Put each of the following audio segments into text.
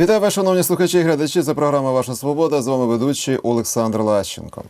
Вітаю вас, шановні слухачі і глядачі. Це програма Ваша Свобода. З вами ведучий Олександр Лащенко.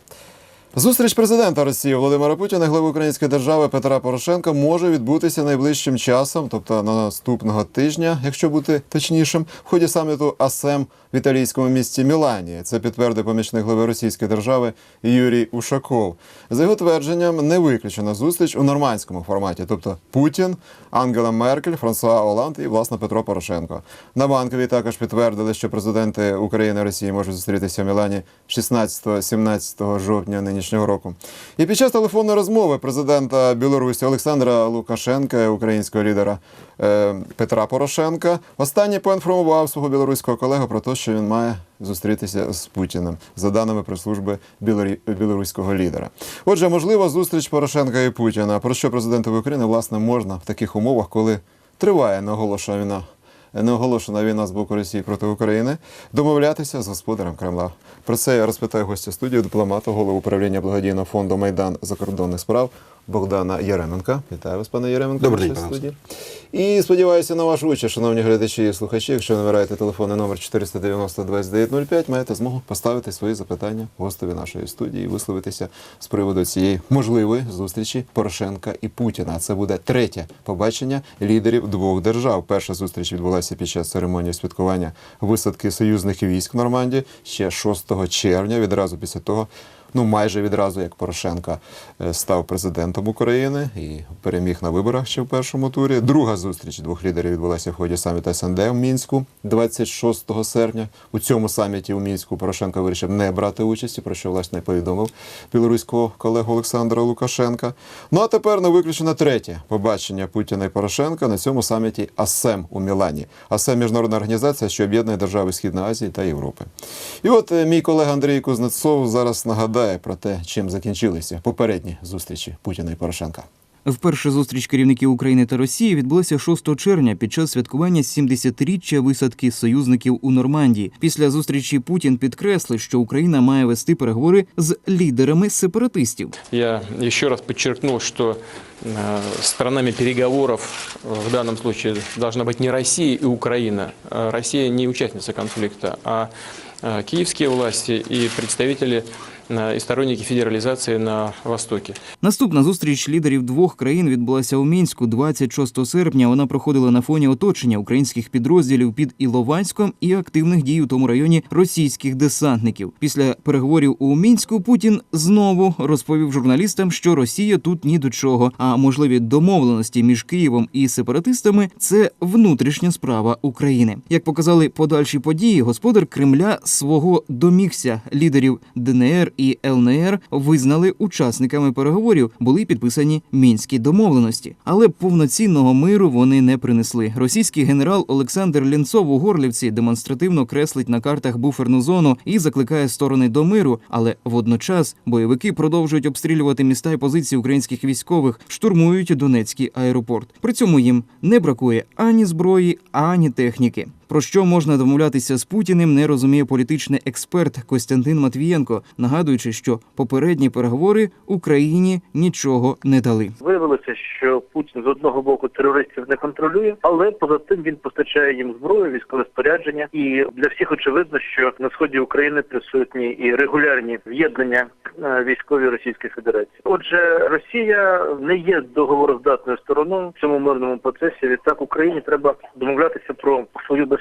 Зустріч президента Росії Володимира Путіна глави Української держави Петра Порошенка може відбутися найближчим часом, тобто на наступного тижня, якщо бути точнішим, в ході саміту АСЕМ в італійському місті Мілані. Це підтвердив помічник глави Російської держави Юрій Ушаков. За його твердженням, не виключена зустріч у нормандському форматі, тобто Путін, Ангела Меркель, Франсуа Оланд і власне Петро Порошенко. На банковій також підтвердили, що президенти України і Росії можуть зустрітися в Мілані 16-17 жовтня нинішнього року. І під час телефонної розмови президента Білорусі Олександра Лукашенка, і українського лідера е, Петра Порошенка, останній поінформував свого білоруського колегу про те, що він має зустрітися з Путіним, за даними прес-служби білорі- білоруського лідера. Отже, можлива зустріч Порошенка і Путіна. Про що президентові України власне можна в таких умовах, коли триває неоголошена війна. Неоголошена війна з боку Росії проти України, домовлятися з господарем Кремла. Про це я розпитаю гостя студії, дипломата, голову управління благодійного фонду Майдан закордонних справ Богдана Яременка. Вітаю вас, пане Яременко. Добрий день, студії. І сподіваюся на вашу участь, шановні глядачі і слухачі. Якщо набираєте телефонний номер 490 2905, маєте змогу поставити свої запитання гостеві нашої студії і висловитися з приводу цієї можливої зустрічі Порошенка і Путіна. Це буде третє побачення лідерів двох держав. Перша зустріч відбулася під час церемонії святкування висадки союзних військ в Нормандії ще 6 червня, відразу після того. Ну, майже відразу, як Порошенка е, став президентом України і переміг на виборах ще в першому турі. Друга зустріч двох лідерів відбулася в ході саміту СНД в Мінську 26 серпня. У цьому саміті у Мінську Порошенко вирішив не брати участі, про що власне повідомив білоруського колегу Олександра Лукашенка. Ну а тепер не виключено третє побачення Путіна і Порошенка на цьому саміті АСЕМ у Мілані. АСЕМ міжнародна організація, що об'єднує держави Східної Азії та Європи. І от е, мій колега Андрій Кузнецов зараз нагадає про те, чим закінчилися попередні зустрічі Путіна і Порошенка. Вперше зустріч керівників України та Росії відбулася 6 червня під час святкування 70-річчя висадки союзників у Нормандії. Після зустрічі Путін підкреслив, що Україна має вести переговори з лідерами сепаратистів. Я еще раз подчеркнул, что э, сторонами переговоров э, в данном случае должна быть не Россия и Украина. А Россия не участница конфликта, а э, киевские власти и представители и сторонники федерализации на Востоке. Наступна зустріч лідерів двох країн відбулася у мінську 26 серпня. Вона проходила на фоні оточення українських підрозділів під Іловайськом і активних дій у тому районі російських десантників. Після переговорів у мінську Путін знову розповів журналістам, що Росія тут ні до чого. А можливі домовленості між Києвом і сепаратистами це внутрішня справа України. Як показали подальші події, господар Кремля свого домігся лідерів ДНР і ЛНР визнали учасниками переговорів, були підписані мінські домовленості, але повноцінного миру вони не принесли. Російський генерал Олександр Лінцов у Горлівці демонстративно креслить на картах буферну зону і закликає сторони до миру. Але водночас бойовики продовжують обстрілювати міста і позиції українських військових, штурмують Донецький аеропорт. При цьому їм не бракує ані зброї, ані техніки. Про що можна домовлятися з Путіним, не розуміє політичний експерт Костянтин Матвієнко, нагадуючи, що попередні переговори Україні нічого не дали. Виявилося, що Путін з одного боку терористів не контролює, але поза тим він постачає їм зброю, військове спорядження, і для всіх очевидно, що на сході України присутні і регулярні в'єднання е, військові Російської Федерації. Отже, Росія не є договороздатною стороною в цьому мирному процесі. Відтак Україні треба домовлятися про свою безпеку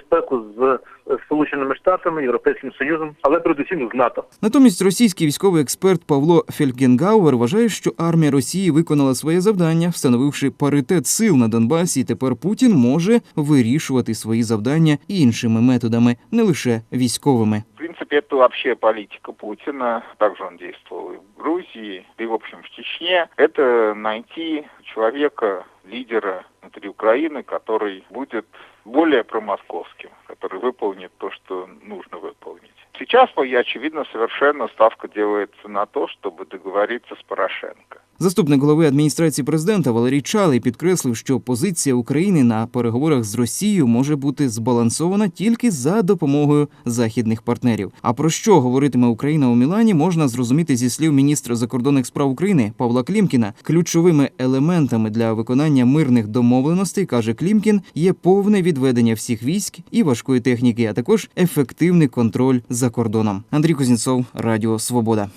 з е, Сполученими Штатами, Європейським Союзом, але передусім з НАТО. Натомість російський військовий експерт Павло Фелькенгауер вважає, що армія Росії виконала своє завдання, встановивши паритет сил на Донбасі. і Тепер Путін може вирішувати свої завдання іншими методами, не лише військовими. В принципе, это вообще политика Путина. Также он действовал и в Грузии, и, в общем, в Чечне. Это найти человека, лидера внутри Украины, который будет более промосковским, который выполнит то, что нужно выполнить. Сейчас, очевидно, совершенно ставка делается на то, чтобы договориться с Порошенко. Заступник голови адміністрації президента Валерій Чалий підкреслив, що позиція України на переговорах з Росією може бути збалансована тільки за допомогою західних партнерів. А про що говоритиме Україна у Мілані, можна зрозуміти зі слів міністра закордонних справ України Павла Клімкіна. Ключовими елементами для виконання мирних домовленостей каже Клімкін, є повне відведення всіх військ і важкої техніки, а також ефективний контроль за кордоном. Андрій Кузнєцов, Радіо Свобода.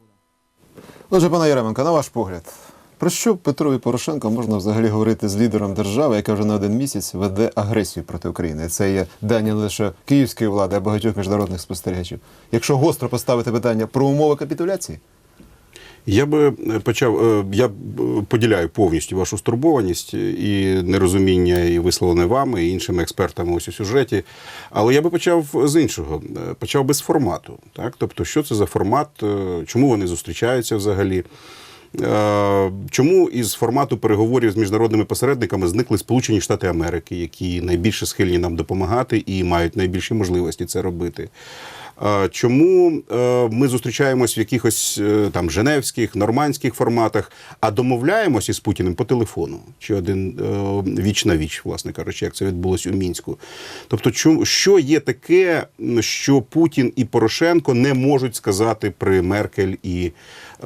Отже, пане Яременко, на ваш погляд, про що Петрові Порошенко можна взагалі говорити з лідером держави, яка вже не один місяць веде агресію проти України? Це є дані лише київської влади, а багатьох міжнародних спостерігачів. Якщо гостро поставити питання про умови капітуляції, Я би е, почав. е, Я е, поділяю повністю вашу стурбованість і нерозуміння, і висловлене вами, і іншими експертами ось у сюжеті. Але я би почав з іншого. Почав би з формату. Так? Тобто, що це за формат, чому вони зустрічаються взагалі? Е, Чому із формату переговорів з міжнародними посередниками зникли Сполучені Штати Америки, які найбільше схильні нам допомагати і мають найбільші можливості це робити? Е, Чому е, ми зустрічаємось в якихось там женевських, нормандських форматах, а домовляємося із Путіним по телефону чи один віч на віч, власне кажучи, як це відбулось у мінську? Тобто, що є таке, що Путін і Порошенко не можуть сказати при Меркель і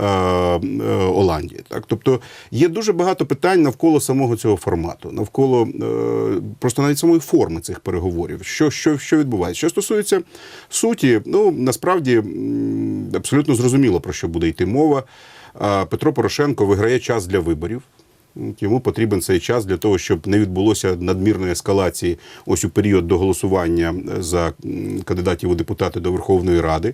е, е, Так, тобто є дуже багато питань навколо самого цього формату, навколо е, просто навіть самої форми цих переговорів. Що, що, що відбувається? Що стосується суті, ну насправді абсолютно зрозуміло про що буде йти мова. Петро Порошенко виграє час для виборів. Йому потрібен цей час для того, щоб не відбулося надмірної ескалації ось у період до голосування за кандидатів у депутати до Верховної Ради.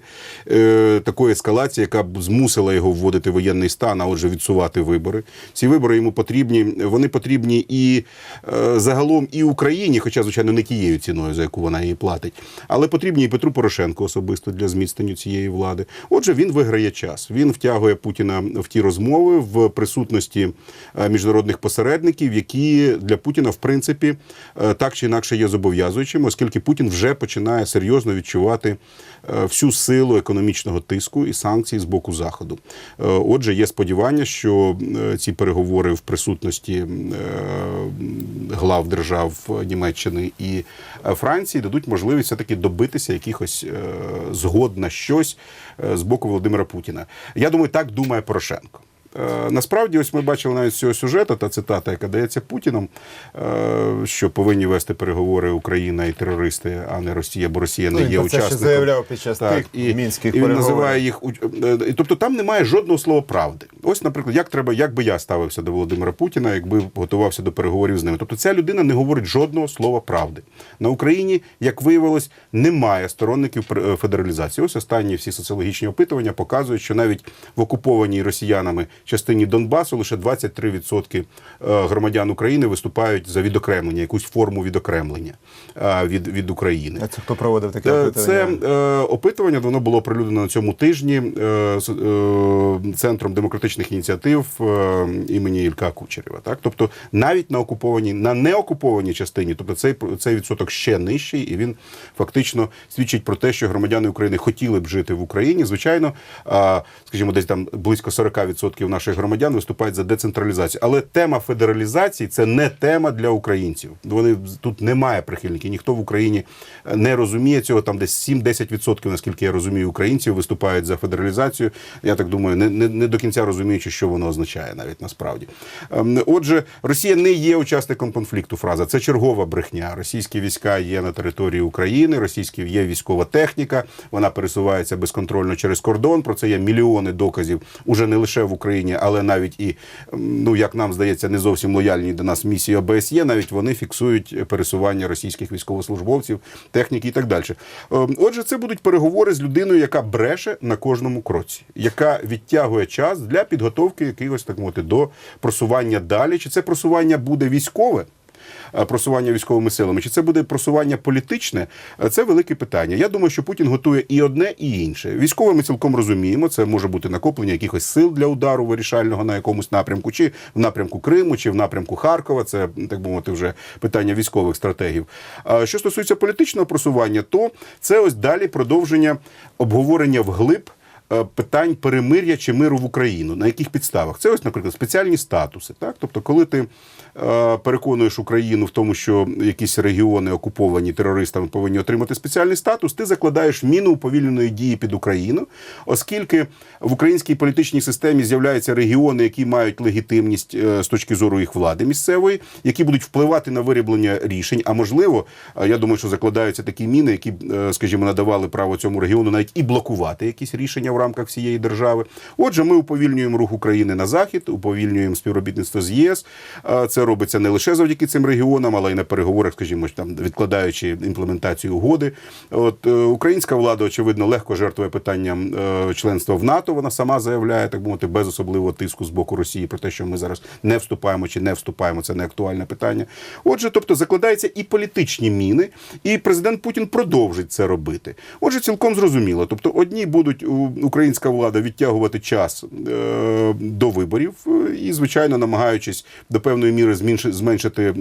Е, такої ескалації, яка б змусила його вводити воєнний стан, а отже, відсувати вибори. Ці вибори йому потрібні. Вони потрібні і е, загалом і Україні, хоча, звичайно, не тією ціною, за яку вона її платить, але потрібні і Петру Порошенку особисто для зміцнення цієї влади. Отже, він виграє час. Він втягує Путіна в ті розмови в присутності е, міжнародних посередників, які для Путіна, в принципі, е, так чи інакше є зобов'язуючими, оскільки Путін вже починає серйозно відчувати е, всю силу економічного тиску і санкцій з боку заходу. Е, Отже, є сподівання, що ці переговори в присутності глав держав Німеччини і Франції дадуть можливість все таки добитися якихось згод на щось з боку Володимира Путіна. Я думаю, так думає Порошенко. Е, Насправді, ось ми бачили навіть з цього сюжету та цитата, яка дається Путіном, е, що повинні вести переговори Україна і терористи, а не Росія, бо Росія не Ну, є про це ще заявляв під час тих мінських і він переговорів. називає їх е, тобто там немає жодного слова правди. Ось, наприклад, як треба, як би я ставився до Володимира Путіна, якби готувався до переговорів з ними. Тобто, ця людина не говорить жодного слова правди. На Україні, як виявилось, немає сторонників федералізації. Ось останні всі соціологічні опитування показують, що навіть в окупованій росіянами частині Донбасу лише 23% е, громадян України виступають за відокремлення, якусь форму відокремлення е, від, від України. А це хто проводив таке Е, опитування? Це е, опитування воно було оприлюднено на цьому тижні е, е, центром демократичних ініціатив е, імені Ілька Кучерєва. Так, тобто навіть на окупованій, на неокупованій частині, тобто цей цей відсоток ще нижчий, і він фактично свідчить про те, що громадяни України хотіли б жити в Україні. Звичайно, е, скажімо, десь там близько 40% наших громадян виступають за децентралізацію. Але тема федералізації це не тема для українців. Вони тут немає прихильників. Ніхто в Україні е, не розуміє цього. Там десь 7-10%, наскільки я розумію, українців виступають за федералізацію. Я так думаю, не, не, не до кінця розуміючи, що воно означає навіть насправді. Ем, Отже, Росія не є учасником конфлікту. Фраза це чергова брехня. Російські війська є на території України, російські є військова техніка. Вона пересувається безконтрольно через кордон. Про це є мільйони доказів уже не лише в Україні, але навіть і ну як нам здається, не зовсім лояльні до нас місії ОБСЄ. Навіть вони фіксують пересування російських військовослужбовців, техніки і так далі. Ем, Отже, це будуть переговори з людиною, яка бреше на кожному кроці, яка відтягує час для підготовки якихось так мовити до просування далі. Чи це просування буде військове? Е, Просування військовими силами, чи це буде просування політичне? Е, Це велике питання. Я думаю, що Путін готує і одне, і інше. Військове ми цілком розуміємо. Це може бути накоплення якихось сил для удару вирішального на якомусь напрямку, чи в напрямку Криму, чи в напрямку Харкова. Це так би мовити, вже питання військових стратегів. А що стосується політичного просування, то це ось далі продовження обговорення вглиб е, питань перемир'я чи миру в Україну. На яких підставах? Це ось, наприклад, спеціальні статуси. Так? Тобто, коли ти е, переконуєш Україну в тому, що якісь регіони окуповані терористами повинні отримати спеціальний статус, ти закладаєш міну уповільненої дії під Україну, оскільки в українській політичній системі з'являються регіони, які мають легітимність е, з точки зору їх влади місцевої, які будуть впливати на вироблення рішень. А можливо, е, я думаю, що закладаються такі міни, які, е, скажімо, надавали право цьому регіону навіть і блокувати якісь рішення в рамках всієї держави. Отже, ми уповільнюємо рух України на захід, уповільнюємо співробітництво з ЄС. Е, Робиться не лише завдяки цим регіонам, але й на переговорах, скажімо, там відкладаючи імплементацію угоди. От е, українська влада, очевидно, легко жертвує питанням е, членства в НАТО. Вона сама заявляє, так мовити, без особливого тиску з боку Росії про те, що ми зараз не вступаємо чи не вступаємо. Це не актуальне питання. Отже, тобто закладаються і політичні міни, і президент Путін продовжить це робити. Отже, цілком зрозуміло. Тобто, одні будуть українська влада відтягувати час е, до виборів е, і, звичайно, намагаючись до певної міри зменши- зменшити,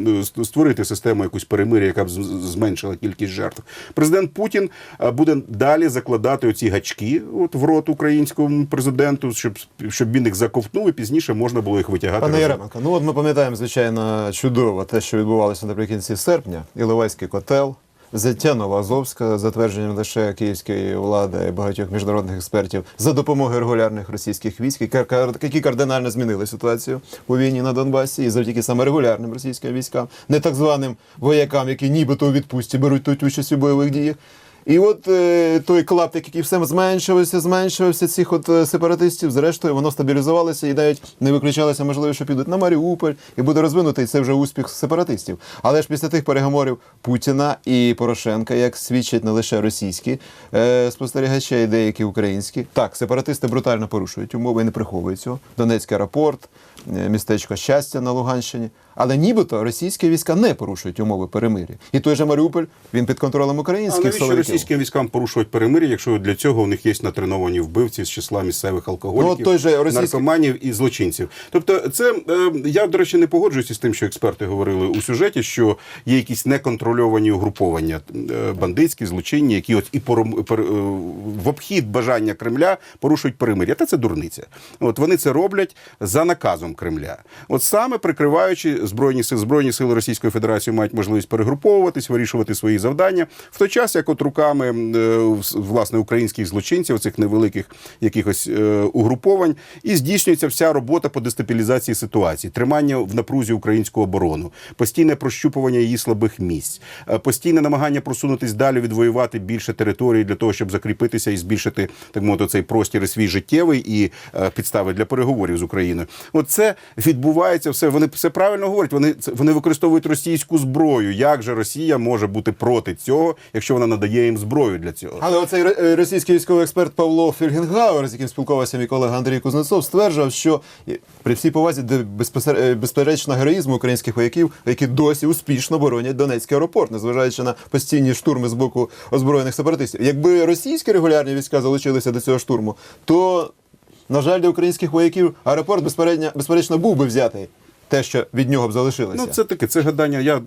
створити систему якусь перемир'я, яка б зменшила кількість жертв. Президент Путін буде далі закладати оці гачки от в рот українському президенту, щоб щоб він їх заковтнув, і пізніше можна було їх витягати. Пане. Яременко, ну от ми пам'ятаємо, звичайно, чудово те, що відбувалося наприкінці серпня. Іловайський котел, взяття Новоазовська, затвердженням лише київської влади і багатьох міжнародних експертів за допомогою регулярних російських військ, які кардинально змінили ситуацію у війні на Донбасі, і завдяки саме регулярним російським військам, не так званим воякам, які нібито у відпустці беруть тут участь у бойових діях. І от е, той клаптик, який все зменшувався, зменшувався цих от е, сепаратистів, зрештою воно стабілізувалося і навіть не виключалося можливо, що підуть на Маріуполь і буде розвинутий це вже успіх сепаратистів. Але ж після тих переговорів Путіна і Порошенка, як свідчать не лише російські е, спостерігачі, а й деякі українські, так сепаратисти брутально порушують умови і не приховують цього. Донецький аеропорт, е, містечко щастя на Луганщині. Але нібито російські війська не порушують умови перемир'я. І той же Маріуполь він під контролем українських силовиків. Російським військам порушувати перемир'я, якщо для цього у них є натреновані вбивці з числа місцевих алкоголіків, Ну, той же російський- наркоманів і злочинців? Тобто, це е, я до речі не погоджуюся з тим, що експерти говорили у сюжеті, що є якісь неконтрольовані угруповання е, бандитські, злочинні, які от і пором- е, в обхід бажання Кремля порушують перемир'я. Та це дурниця. От вони це роблять за наказом Кремля. От саме прикриваючи збройні сили, збройні сили Російської Федерації мають можливість перегруповуватись, вирішувати свої завдання в той час, як от руками е, власне українських злочинців, цих невеликих якихось е, угруповань, і здійснюється вся робота по дестабілізації ситуації, тримання в напрузі українську оборону, постійне прощупування її слабих місць, е, постійне намагання просунутись далі, відвоювати більше території для того, щоб закріпитися і збільшити так мовити цей простір і свій життєвий і підстави для переговорів з Україною. От це відбувається все. Вони все правильно говорять. Вони вони використовують російську зброю. Як же Росія може бути проти цього, якщо вона надає їм зброю для цього? Але оцей російський військовий експерт Павло Фельгенгауер, з яким спілкувався мій колега Андрій Кузнецов, стверджував, що при всій повазі до е, безперечно героїзму українських вояків, які досі успішно боронять Донецький аеропорт, незважаючи на постійні штурми з боку озброєних сепаратистів. Якби російські регулярні війська залучилися до цього штурму, то на жаль, для українських вояків аеропорт безперечно був би взятий. Те, що від нього б залишилося. Ну, це таке, це гадання. Я е,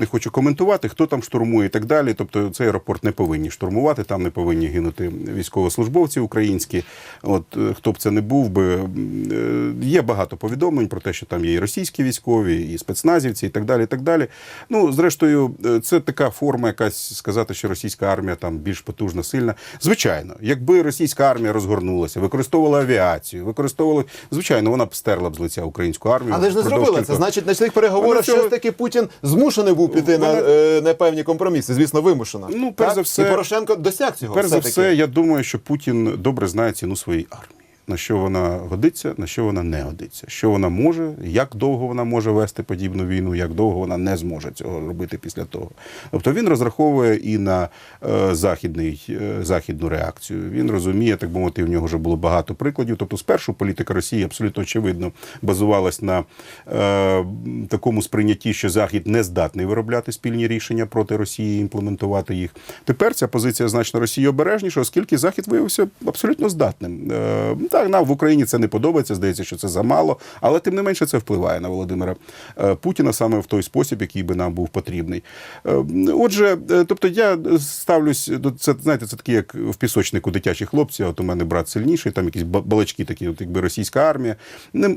не хочу коментувати, хто там штурмує і так далі. Тобто, цей аеропорт не повинні штурмувати, там не повинні гинути військовослужбовці українські. От е, хто б це не був би, е, є багато повідомлень про те, що там є і російські військові, і спецназівці, і так далі. І так далі. Ну, зрештою, це така форма, якась сказати, що російська армія там більш потужна, сильна. Звичайно, якби російська армія розгорнулася, використовувала авіацію, використовувала, звичайно, вона б стерла б з лиця українську армію. Але ж не зробила це. Значить, на цих переговорах цього- ж таки Путін змушений був піти на, Вона- е, на певні компроміси, звісно, вимушено. Ну, перш Так? за все- І Порошенко досяг цього. Перш за все, я думаю, що Путін добре знає ціну своєї армії. На що вона годиться, на що вона не годиться, що вона може, як довго вона може вести подібну війну, як довго вона не зможе цього робити після того. Тобто він розраховує і на е, західний, е, західну реакцію. Він розуміє, так би мовити, в нього вже було багато прикладів. Тобто, спершу політика Росії абсолютно очевидно базувалась на е, такому сприйнятті, що Захід не здатний виробляти спільні рішення проти Росії, імплементувати їх. Тепер ця позиція значно Росії обережніша, оскільки Захід виявився абсолютно здатним. Е, Так, нам в Україні це не подобається, здається, що це замало, але тим не менше це впливає на Володимира е, Путіна саме в той спосіб, який би нам був потрібний. Е, Отже, е, тобто я ставлюсь до це, знаєте, це такі, як в пісочнику дитячі хлопці. От у мене брат сильніший, там якісь балачки такі, от якби російська армія. Не,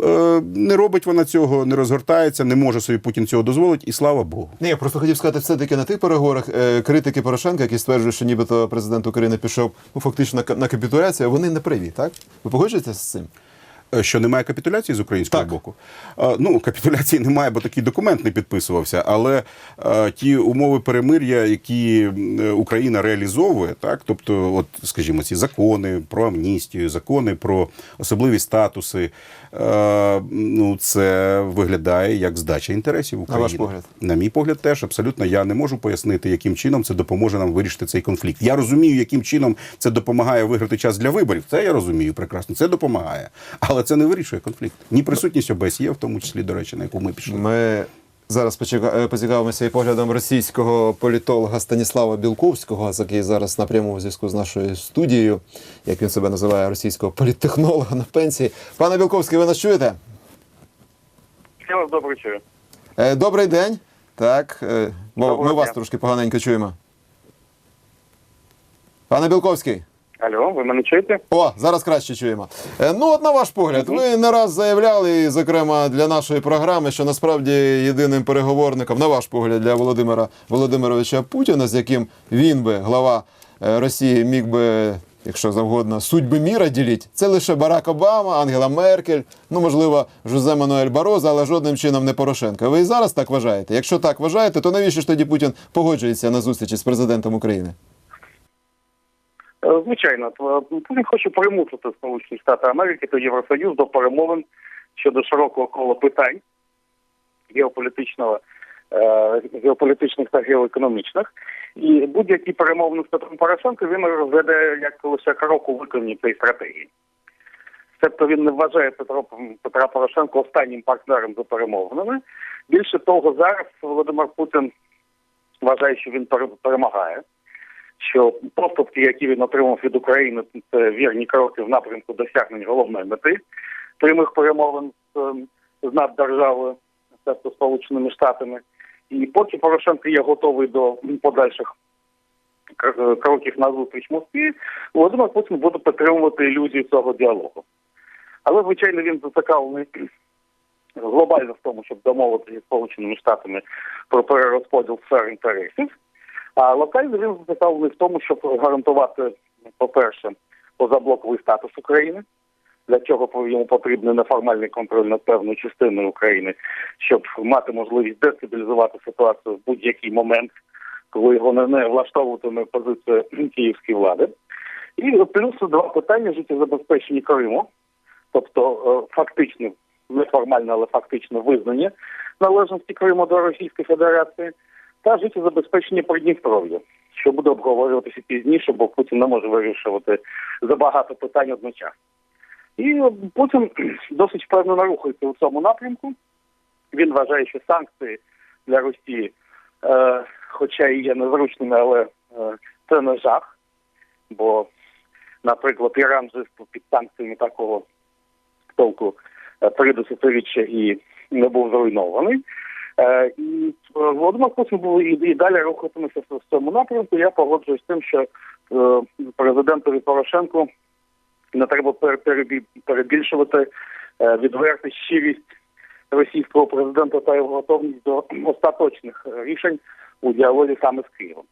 не робить вона цього, не розгортається, не може собі Путін цього дозволити, і слава Богу. Ні, я просто хотів сказати, все-таки на тих переговорах критики Порошенка, які стверджують, що нібито президент України пішов ну, фактично на капітуляцію, вони не праві, так? Ви погоджуєтеся з цим? Е, Що немає капітуляції з українського Так. боку? Е, Ну, капітуляції немає, бо такий документ не підписувався. Але е, ті умови перемир'я, які е, Україна реалізовує, так, тобто, от, скажімо, ці закони про амністію, закони про особливі статуси, е, ну, це виглядає як здача інтересів України. ваш погляд? На мій погляд, теж абсолютно я не можу пояснити, яким чином це допоможе нам вирішити цей конфлікт. Я розумію, яким чином це допомагає виграти час для виборів. Це я розумію прекрасно. Це допомагає, але це не вирішує конфлікт. Ні присутність ОБСЄ, в тому числі, до речі, на яку ми пішли. Ми зараз е, поцікавимося і поглядом російського політолога Станіслава Білковського, який зараз на прямому зв'язку з нашою студією, як він себе називає, російського політтехнолога на пенсії. Пане Білковський, ви нас чуєте? Я вас добре чую. Е, Добрий день. Так, е, бо ми вас трошки поганенько чуємо. Пане Білковський. Алло, ви мене чуєте? О, зараз краще чуємо. Е, Ну, от на ваш погляд, ви не раз заявляли, зокрема для нашої програми, що насправді єдиним переговорником, на ваш погляд, для Володимира Володимировича Путіна, з яким він би, глава е, Росії, міг би, якщо завгодно, судьби міра діліть, це лише Барак Обама, Ангела Меркель, ну можливо, Жозе Мануель Бароза, але жодним чином не Порошенко. Ви і зараз так вважаєте? Якщо так вважаєте, то навіщо ж тоді Путін погоджується на зустрічі з президентом України? Е, Звичайно, е, Путін хоче примусити Сполучені Штати Америки та Євросоюз до перемовин щодо широкого кола питань геополітичного, е, геополітичних та геоекономічних. І будь-які перемовини з Петром Порошенко він розглядає як лише крок у виконанні цієї стратегії. Тобто він не вважає Петро, Петра Порошенка останнім партнером за перемовинами. Більше того, зараз Володимир Путін вважає, що він пере- перемагає що поступки, які він отримав від України, це вірні кроки в напрямку досягнення головної мети прямих перемовин з, ем, з наддержавою, тобто Сполученими Штатами. І поки Порошенко є готовий до подальших кроків на зустріч Москві, Володимир Путін буде підтримувати ілюзію цього діалогу. Але, звичайно, він зацікавлений глобально в тому, щоб домовитися зі Сполученими Штатами про перерозподіл сфер інтересів. А локально він зацікавлений в тому, щоб гарантувати, по-перше, позаблоковий статус України, для чого йому потрібен неформальний контроль над певною частиною України, щоб мати можливість дестабілізувати ситуацію в будь-який момент, коли його не, влаштовуватиме позиція київської влади. І плюс два питання життєзабезпечення Криму, тобто е, фактичне, неформальне, але фактичне визнання належності Криму до Російської Федерації та життєзабезпечення Придністров'я, що буде обговорюватися пізніше, бо Путін не може вирішувати забагато питань одночасно. І Путін досить впевнено рухається у цьому напрямку. Він вважає, що санкції для Росії, е, хоча і є незручними, але е, це не жах. Бо, наприклад, Іран жив під санкціями такого толку е, три десятиріччя і не був зруйнований. Е, І е, Володимир Путін був і, далі рухатиметься в цьому напрямку. Я погоджуюсь з тим, що е, президентові Порошенку не треба пер- перебі- перебільшувати відверту щирість російського президента та його готовність до остаточних рішень у діалозі саме з Києвом.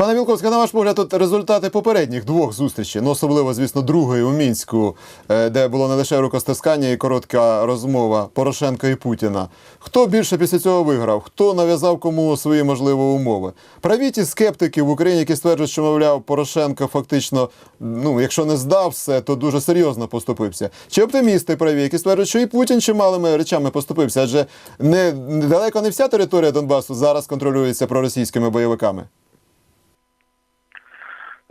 Пане Вілковський, на ваш погляд, тут результати попередніх двох зустрічей, ну особливо, звісно, другої у мінську, е, де було не лише рукостискання і коротка розмова Порошенка і Путіна. Хто більше після цього виграв? Хто нав'язав кому свої можливі умови? Праві ті скептики в Україні, які стверджують, що мовляв Порошенко фактично, ну якщо не здав все, то дуже серйозно поступився. Чи оптимісти праві, які стверджують, що і Путін чималими речами поступився, адже не далеко не вся територія Донбасу зараз контролюється проросійськими бойовиками.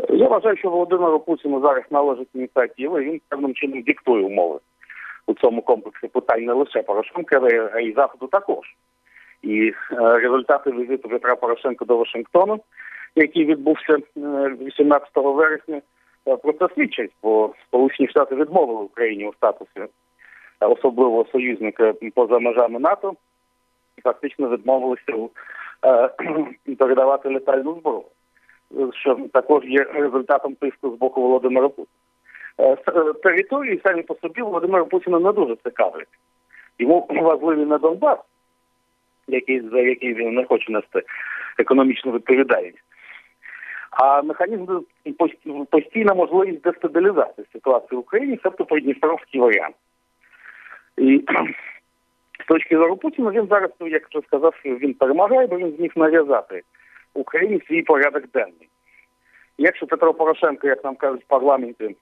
Я вважаю, що Володимиру Путіну зараз належить ініціатива, і він певним чином диктує умови у цьому комплексі питань не лише Порошенка, а й Заходу також. І е, результати візиту Петра Порошенка до Вашингтону, який відбувся е, 18 вересня, е, про це свідчить, бо Сполучені Штати відмовили Україні у статусі е, особливого союзника поза межами НАТО і фактично відмовилися е, передавати літальну зброю, е, що також є результатом тиску з боку Володимира Путіна. Е, е, Території самі по собі Володимира Путіна не дуже цікавлять. Йому важливий не Донбас, який, за який він не хоче нести економічну відповідальність. А механізм постійна можливість дестабілізації ситуації в Україні, тобто придністровський варіант. І з точки зору Путіна він зараз, ну, як вже сказав, він перемагає, бо він зміг нав'язати Україні свій порядок денний. Якщо Петро Порошенко, як нам кажуть в парламенті,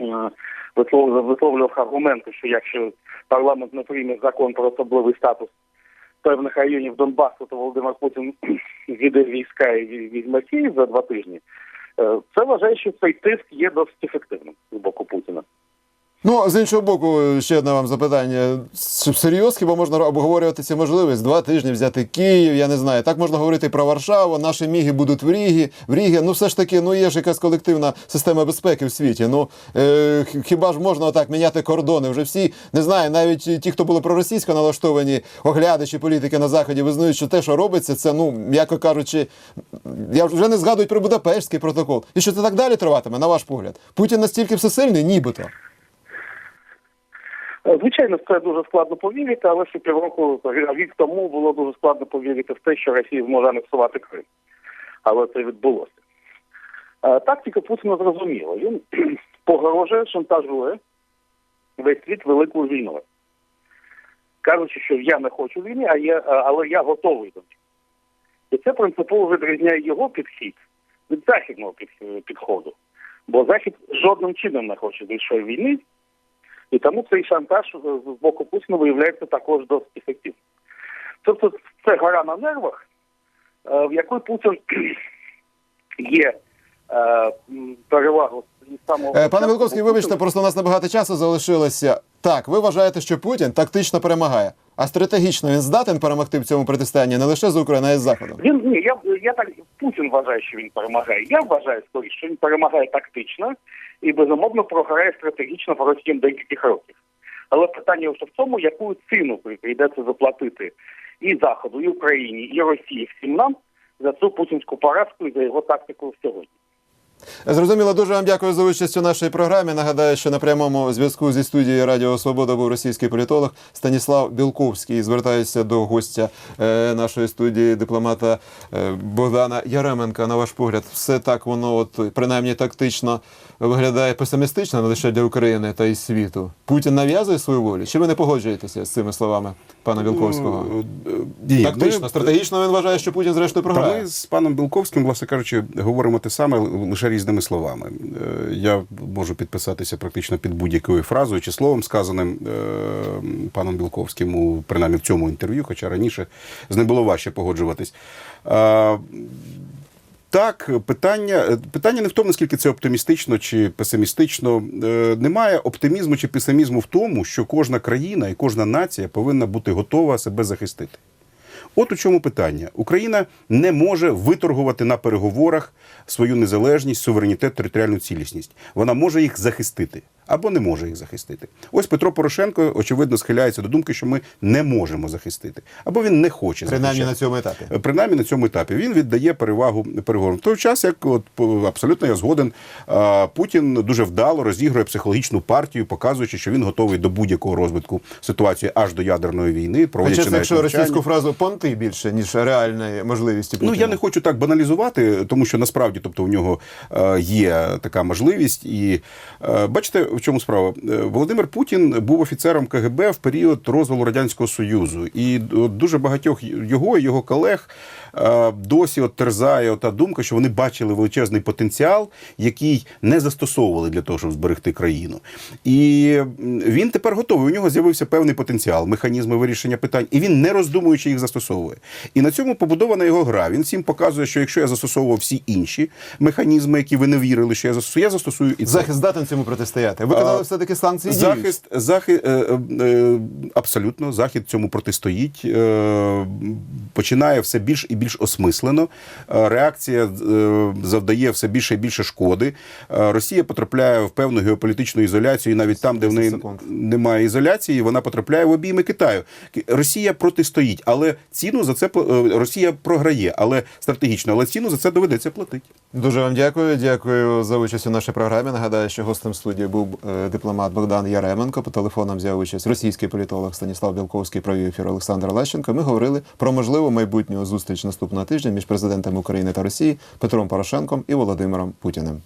е, висловлював, аргументи, що якщо парламент не прийме закон про особливий статус певних районів Донбасу, то Володимир Путін віде війська і ві- візьме Київ за два тижні. Е, Це вважає, що цей тиск є досить ефективним з боку Путіна. Ну, з іншого боку, ще одне вам запитання. Серйоз, хіба можна обговорювати цю можливість? Два тижні взяти Київ, я не знаю. Так можна говорити про Варшаву, наші міги будуть в Рігі. В Рігі, ну все ж таки, ну є ж якась колективна система безпеки в світі. Ну е, хіба ж можна отак міняти кордони? Вже всі не знаю, навіть ті, хто були проросійсько налаштовані, оглядачі політики на заході, визнають, що те, що робиться, це ну м'яко кажучи, я вже не згадують про Будапештський протокол. І що це так далі триватиме, на ваш погляд? Путін настільки всесильний, нібито. Е, Звичайно, це дуже складно повірити, але ще півроку рік тому було дуже складно повірити в те, що Росія зможе анексувати Крим. Але це відбулося. Е, Тактика Путіна зрозуміла. Він погрожує, шантажує весь світ великою війною. Кажучи, що я не хочу війни, а я, але я готовий до війни. І це принципово відрізняє його підхід від західного підходу. Бо Захід жодним чином не хоче більшої війни, і тому цей шантаж е, з боку Путіна виявляється також досить ефективним. Тобто це гора на нервах, е, в якої Путін є е, перевагу самого Пане Великовський, вибачте, просто у нас небагато часу залишилося. Так, ви вважаєте, що Путін тактично перемагає, а стратегічно він здатен перемогти в цьому протистоянні не лише з Україною, а й з Заходом. Він ні, я, я так Путін вважає, що він перемагає. Я вважаю скоріше, що він перемагає тактично і безумовно програє стратегічно протягом декількох років. Але питання лише в тому, яку ціну при- прийдеться заплатити і Заходу, і Україні, і Росії, всім нам за цю путінську поразку і за його тактику сьогодні. Зрозуміло, дуже вам дякую за участь у нашій програмі. Нагадаю, що на прямому зв'язку зі студією Радіо Свобода був російський політолог Станіслав Білковський. Звертаюся до гостя е, нашої студії, дипломата е, Богдана Яременка. На ваш погляд, все так воно, от принаймні тактично виглядає песимістично не лише для України та й світу. Путін нав'язує свою волю. Чи ви не погоджуєтеся з цими словами пана Білковського? Ну, е, Тактично, ми- стратегічно він вважає, що Путін зрештою Та ми з паном Білковським, власне кажучи, говоримо те саме лише різними словами. Е, Я можу підписатися практично під будь-якою фразою чи словом, сказаним е, паном Білковським, у, принаймні в цьому інтерв'ю, хоча раніше з ним було важче погоджуватись. Е, Так, питання, питання не в тому, наскільки це оптимістично чи песимістично. Немає оптимізму чи песимізму в тому, що кожна країна і кожна нація повинна бути готова себе захистити. От у чому питання. Україна не може виторгувати на переговорах свою незалежність, суверенітет, територіальну цілісність. Вона може їх захистити або не може їх захистити. Ось Петро Порошенко, очевидно, схиляється до думки, що ми не можемо захистити, або він не хоче Принаймні на цьому етапі. Е, Принаймні на цьому етапі він віддає перевагу переговорам. В той час, як от абсолютно я згоден, Путін дуже вдало розігрує психологічну партію, показуючи, що він готовий до будь-якого розвитку ситуації аж до ядерної війни, проводячи Хоча, якщо навчання. російську фразу понти більше, ніж реальної можливості Ну я не хочу так баналізувати, тому що насправді, тобто, у нього е, є така можливість. І е, бачите, в чому справа? Е, Володимир Путін був офіцером КГБ в період розвалу радянського союзу, і дуже багатьох його і його колег е, досі от терзає та думка, що вони бачили величезний потенціал, який не застосовували для того, щоб зберегти країну. І він тепер готовий. У нього з'явився певний потенціал, механізми вирішення питань, і він не роздумуючи їх застосовує. І на цьому побудована його гра. Він всім показує, що якщо я застосовував всі інші механізми, які ви не вірили, що я застосую, я застосую і. Захист здатен цьому протистояти. Ви казали, все таки санкції діють. Захист, захист е, е, абсолютно захід цьому протистоїть, е, починає все більш і більш осмислено. Е, Реакція е, завдає все більше і більше шкоди. Е, Росія потрапляє в певну геополітичну ізоляцію, і навіть там, де в неї немає ізоляції, вона потрапляє в обійми Китаю. Ки- Росія протистоїть, але ціну за це е, Росія програє, але стратегічно, але ціну за це доведеться платити. Дуже вам дякую. Дякую за участь у нашій програмі. Нагадаю, що гостем студії був е, дипломат Богдан Яременко. По телефонам взяв участь російський політолог Станіслав Білковський провів ефір Олександр Лещенко. Ми говорили про можливу майбутню зустріч наступного тижня між президентами України та Росії Петром Порошенком і Володимиром Путіним.